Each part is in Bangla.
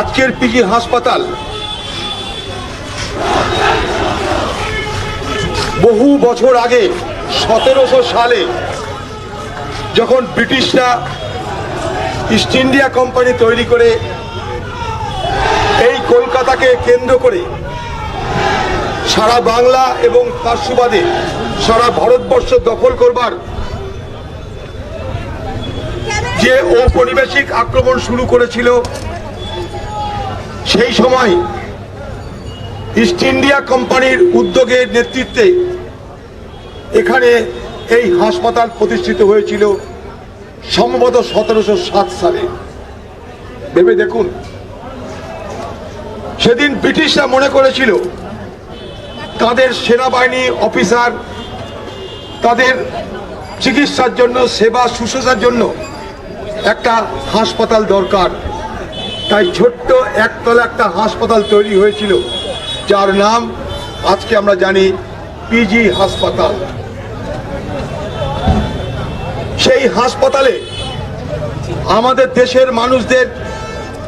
আজকের পিজি হাসপাতাল। বহু বছর আগে, সতেরোশো সালে, যখন ব্রিটিশরা ইস্ট ইন্ডিয়া কোম্পানি তৈরি করে এই কলকাতাকে কেন্দ্র করে সারা বাংলা এবং তার সুবাদে সারা ভারতবর্ষ দখল করবার যে ঔপনিবেশিক আক্রমণ শুরু করেছিল সেই সময় ইস্ট ইন্ডিয়া কোম্পানির উদ্যোগের নেতৃত্বে এখানে এই হাসপাতাল প্রতিষ্ঠিত হয়েছিল সম্ভবত সতেরোশো সাত সালে। ভেবে দেখুন। সেদিন ব্রিটিশরা মনে করেছিল তাদের সেনাবাহিনী অফিসার, তাদের চিকিৎসার জন্য, সেবা, শুশ্রূষার জন্য একটা হাসপাতাল দরকার। তাই ছোট্ট একতলা একটা হাসপাতাল তৈরি হয়েছিল, যার নাম আজকে আমরা জানি পিজি হাসপাতাল। সেই হাসপাতালে আমাদের দেশের মানুষদের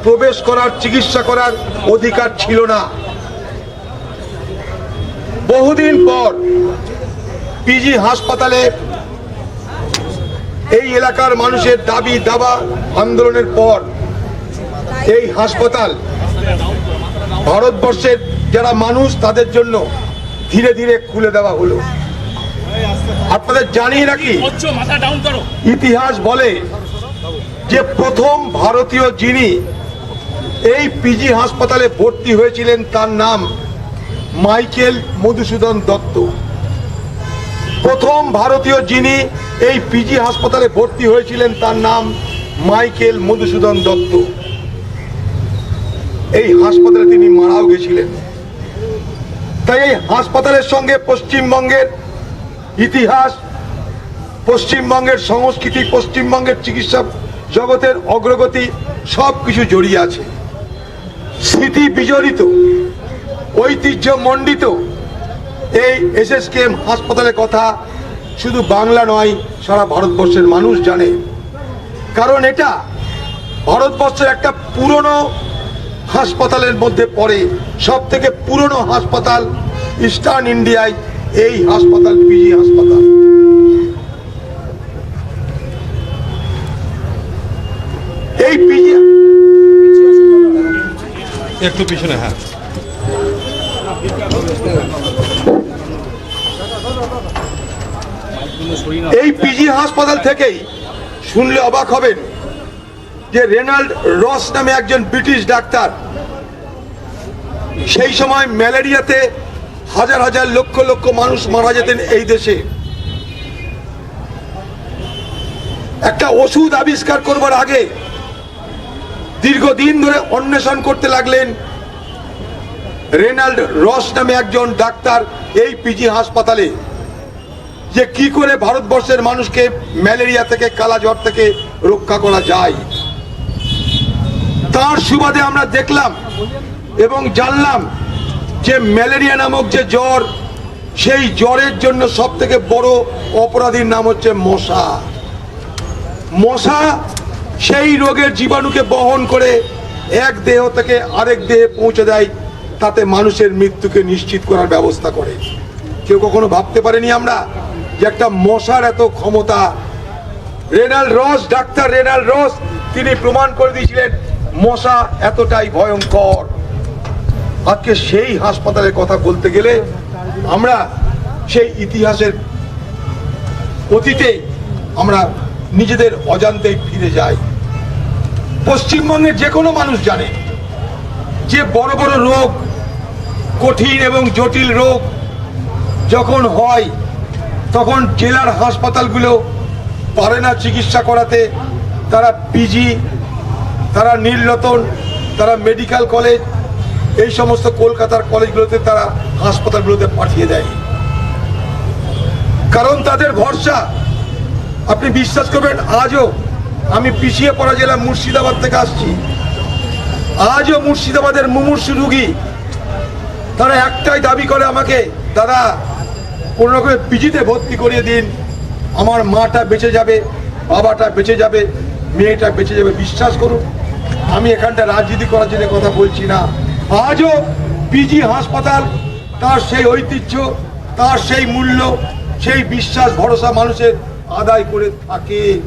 প্রবেশ করার, চিকিৎসা করার অধিকার ছিল না। বহুদিন পর পিজি হাসপাতালে এই এলাকার মানুষের দাবি দাবা আন্দোলনের পর এই হাসপাতাল ভারতবর্ষের যারা মানুষ, তাদের জন্য ধীরে ধীরে খুলে দেওয়া হলো। আপনাদের জানিয়ে রাখি, ইতিহাস বলে যে প্রথম ভারতীয় যিনি এই পিজি হাসপাতালে ভর্তি হয়েছিলেন, তার নাম মাইকেল মধুসূদন দত্ত। প্রথম ভারতীয় যিনি এই পিজি হাসপাতালে ভর্তি হয়েছিলেন, তার নাম মাইকেল মধুসূদন দত্ত। এই হাসপাতালে তিনি মারাও গেছিলেন। তাই এই হাসপাতালের সঙ্গে পশ্চিমবঙ্গের ইতিহাস, পশ্চিমবঙ্গের সংস্কৃতি, পশ্চিমবঙ্গের চিকিৎসা জগতের অগ্রগতি সব কিছু জড়িয়ে আছে। স্মৃতি বিজড়িত, ঐতিহ্য মণ্ডিত এই এসএসকেএম হাসপাতালের কথা শুধু বাংলা নয়, সারা ভারতবর্ষের মানুষ জানে। কারণ এটা ভারতবর্ষের একটা পুরনো হাসপাতালের মধ্যে পড়ে। সব থেকে পুরনো হাসপাতাল ইস্টার্ন ইন্ডিয়ায় এই হাসপাতাল পিজি হাসপাতাল। এই পিজি একটু পিছনে হ্যাঁ। এই পিজি হাসপাতাল থেকেই শুনলে অবাক হবেন। যে রেনাল্ড রস নামে একজন ব্রিটিশ ডাক্তার, সেই সময় ম্যালেরিয়াতে হাজার হাজার লক্ষ লক্ষ মানুষ মারা যেতেন এই দেশে। একটা ওষুধ আবিষ্কার করবার আগে দীর্ঘদিন ধরে অন্বেষণ করতে লাগলেন রেনাল্ড রস নামে একজন ডাক্তার এই পিজি হাসপাতালে, যে কি করে ভারতবর্ষের মানুষকে ম্যালেরিয়া থেকে, কালাজ্বর থেকে রক্ষা করা যায়। তার সুবাদে আমরা দেখলাম এবং জানলাম যে ম্যালেরিয়া নামক যে জ্বর, সেই জ্বরের জন্য সব থেকে বড় অপরাধীর নাম হচ্ছে মশা। মশা সেই রোগের জীবাণুকে বহন করে এক দেহ থেকে আরেক দেহে পৌঁছে দেয়, তাতে মানুষের মৃত্যুকে নিশ্চিত করার ব্যবস্থা করে। কেউ কখনো ভাবতে পারেনি আমরা যে একটা মশার এত ক্ষমতা? রেনাল রস, ডাক্তার রেনাল রস, তিনি প্রমাণ করে দিয়েছিলেন মশা এতটাই ভয়ঙ্কর। আজকে সেই হাসপাতালের কথা বলতে গেলে আমরা সেই ইতিহাসের অতীতে আমরা নিজেদের অজান্তেই ফিরে যাই। পশ্চিমবঙ্গের যে কোনো মানুষ জানে যে বড় বড় রোগ, কঠিন এবং জটিল রোগ যখন হয়, তখন জেলার হাসপাতালগুলো পারে না চিকিৎসা করাতে। তারা পিজি তারা নীলরতন তারা মেডিকেল কলেজ এই সমস্ত কলকাতার কলেজগুলোতে তারা হাসপাতালগুলোতে পাঠিয়ে দেয়। কারণ তাদের ভরসা, আপনি বিশ্বাস করবেন, আজও আমি পিছিয়ে পড়া জেলা মুর্শিদাবাদ থেকে আসছি। আজও মুর্শিদাবাদের মুমূর্ষু রুগী, তারা একটাই দাবি করে আমাকে, দাদা কোনো রকমের পিজিতে ভর্তি করিয়ে দিন। আমার মাটা বেঁচে যাবে, বাবাটা বেঁচে যাবে, মেয়েটা বেঁচে যাবে। বিশ্বাস করুন আমি এখানটা রাজনীতি করার জন্য কথা বলছি না। আজও পিজি হাসপাতাল, তার সেই ঐতিহ্য, তার সেই মূল্য, সেই বিশ্বাস, ভরসা মানুষের আদায় করে থাকে।